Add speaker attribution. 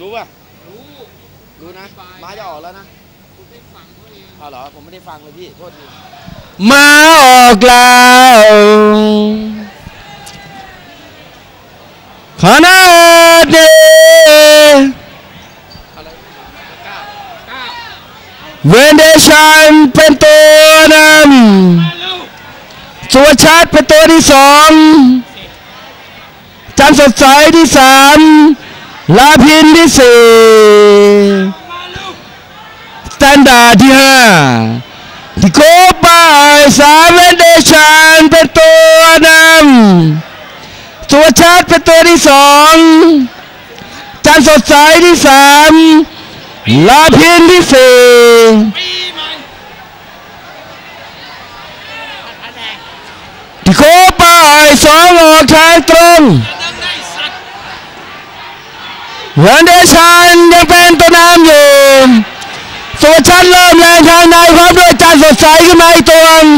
Speaker 1: รู้ป่ะ
Speaker 2: รู้
Speaker 1: รู้นะ
Speaker 2: ไป
Speaker 1: ม้าจะออกแล้วนะ
Speaker 2: คุณได้ฟังเขาเอง
Speaker 1: เอาเหรอ ผมไม่ได้ฟังเลยพี่ โทษที
Speaker 3: มาออกแล้วขนาดนี้
Speaker 1: อะไรเก้า
Speaker 2: เก้า
Speaker 3: เวนเดชันเป็นตัวนำสุวชัดเป็นตัวที่สองจันทร์สดใสที่สาม ลาพินที่สี่สแตนดาร์ดที่ห้าที่โคบาสามเวเดชันเป็นตัวนำสุวชัดเป็นตัวที่สองจันสดใสที่สามลาพินที่สี่
Speaker 2: ปีใหม่
Speaker 3: ที่โคบาสองออกทางตรง
Speaker 2: waa ndeysaan
Speaker 3: ndefeen to naam joom so chat lo lai thang nai khom do chat so sai ki mai to am